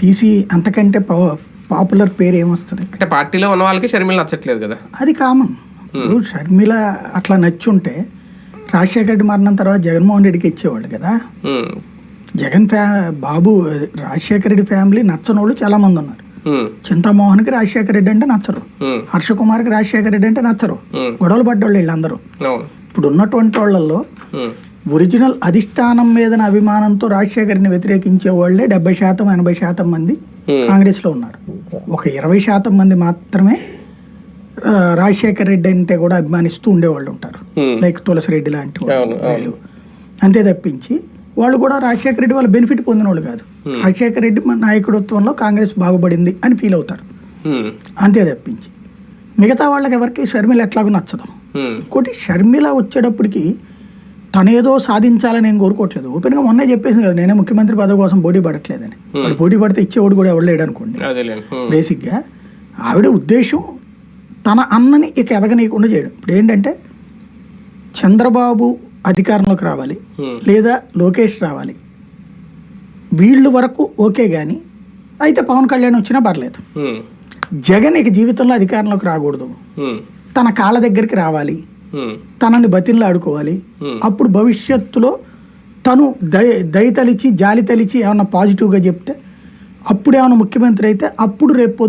తీసి అంతకంటే పాపులర్ పేరు ఏమొస్తుంది? అంటే పార్టీలో ఉన్న వాళ్ళకి షర్మిల నచ్చట్లేదు కదా. అది కామన్. ఇప్పుడు షర్మిల అట్లా నచ్చుంటే రాజశేఖర రెడ్డి మరణం తర్వాత జగన్మోహన్ రెడ్డికి ఇచ్చేవాళ్ళు కదా. ఉమ్, జగన్ ఫ్యా బాబు రాజశేఖర రెడ్డి ఫ్యామిలీ నచ్చని వాళ్ళు చాలా మంది ఉన్నారు. ఉమ్, చింతామోహన్కి రాజశేఖర రెడ్డి అంటే నచ్చరు. హర్ష కుమార్కి రాజశేఖర రెడ్డి అంటే నచ్చరు. గొడవలు పడ్డోళ్ళు వీళ్ళందరూ. ఇప్పుడు ఉన్నటువంటి వాళ్ళల్లో ఒరిజినల్ అధిష్టానం మీదన అభిమానంతో రాజశేఖర్ని వ్యతిరేకించే వాళ్ళే డెబ్బై శాతం ఎనభై శాతం మంది. కాంగ్రెస్లో ఉన్నారు. ఒక ఇరవై శాతం మంది మాత్రమే రాజశేఖర్ రెడ్డి అంటే కూడా అభిమానిస్తూ ఉండేవాళ్ళు ఉంటారు. లైక్ తులసిరెడ్డి లాంటి వాళ్ళు, అంతే తప్పించి వాళ్ళు కూడా రాజశేఖర రెడ్డి వాళ్ళ బెనిఫిట్ పొందిన వాళ్ళు కాదు రాజశేఖర రెడ్డి మన నాయకత్వంలో కాంగ్రెస్ బాగుపడింది అని ఫీల్ అవుతారు. అంతే తప్పించి. మిగతా వాళ్ళకి ఎవరికి షర్మిల ఎట్లాగో నచ్చదు. ఇంకోటి షర్మిల వచ్చేటప్పటికి తనేదో సాధించాలని నేను కోరుకోవట్లేదు. ఓపెన్గా మొన్నే చెప్పేసింది కదా నేనే ముఖ్యమంత్రి పదవి కోసం పోటీ పడట్లేదని. వాడు పోటీ పడితే ఇచ్చేవాడు కూడా ఎవరు లేడు అనుకోండి బేసిక్గా ఆవిడ ఉద్దేశం తన అన్నని ఇక ఎదగనీయకుండా చేయడం. ఇప్పుడు ఏంటంటే చంద్రబాబు అధికారంలోకి రావాలి. లేదా లోకేష్ రావాలి. వీళ్ళు వరకు ఓకే కానీ అయితే పవన్ కళ్యాణ్ వచ్చినా పర్లేదు. జగన్ ఇక జీవితంలో అధికారంలోకి రాకూడదు. తన కాళ్ళ దగ్గరికి రావాలి. తనని బతిన్లు ఆడుకోవాలి Hmm. అప్పుడు భవిష్యత్తులో తను దయ దయ తలిచి జాలి తలిచి ఏమన్నా పాజిటివ్గా చెప్తే అప్పుడు ఏమైనా ముఖ్యమంత్రి అయితే అప్పుడు రేపు